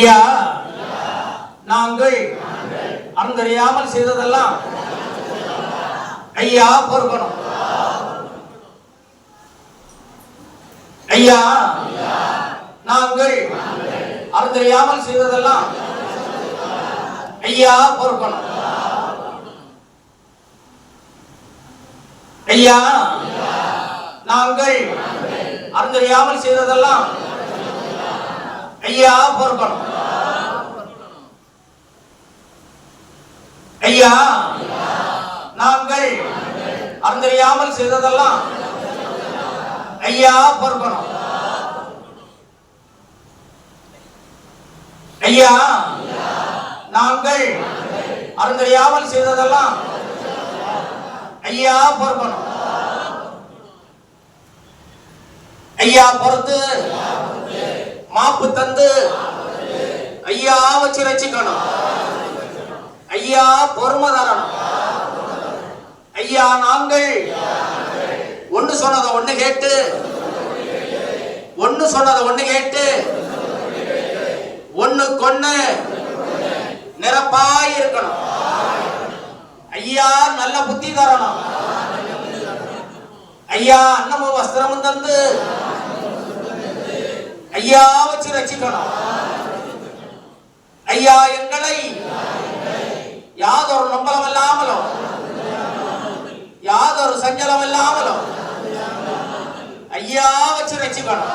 ஐயா நாங்கள் அறந்தறியாமல் செய்ததெல்லாம் ஐயா பொறுக்கணும். ஐயா நாங்கள் அறந்தறியாமல் செய்ததெல்லாம் ஐயா பொறுக்கணும். ஐயா நாங்கள் அறந்தறியாமல் செய்ததெல்லாம் ஐயா பொறுக்கணும். ஐயா நாங்கள் அறிந்தறியாமல் செய்ததெல்லாம் ஐயா பொறுக்கணும். ஐயா நாங்கள் அறிந்தறியாமல் செய்ததெல்லாம் ஐயா பொறுக்கணும். ஐயா பொறுத்து மாப்பு தந்து. ஐயா வச்சு ரசிக்கணும். ஐயா பொறுமை தரணும். ஐயா நாங்கள். ஒன்னு சொன்னதை ஒண்ணு கேட்டு. ஒன்னு சொன்னதை ஒண்ணு கேட்டு. ஒண்ணு கொன்னு. நிரப்பாய் இருக்கணும். ஐயா நல்ல புத்தி தரணும். ஐயா அன்னமும் வஸ்திரமும் தந்து. ஐயா வச்சு ரசிக்கணும் ஐயா எங்களை. யாதொரு நம்பலம் இல்லாமலும் யாதொரு சஞ்சலம் இல்லாமலும் ஐயா வச்சு ரசிக்கணும்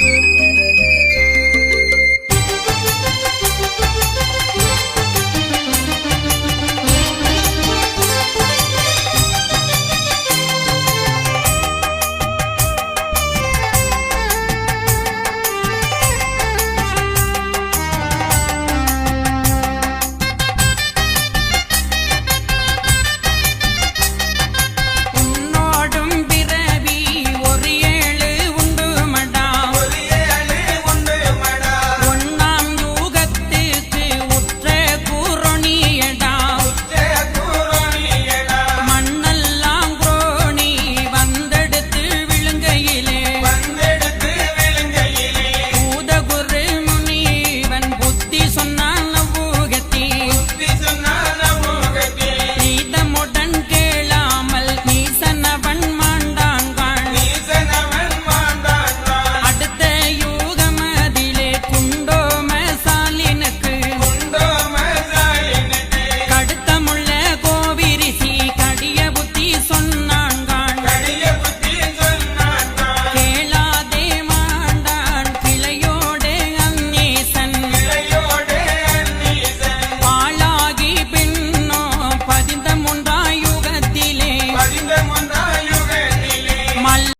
Música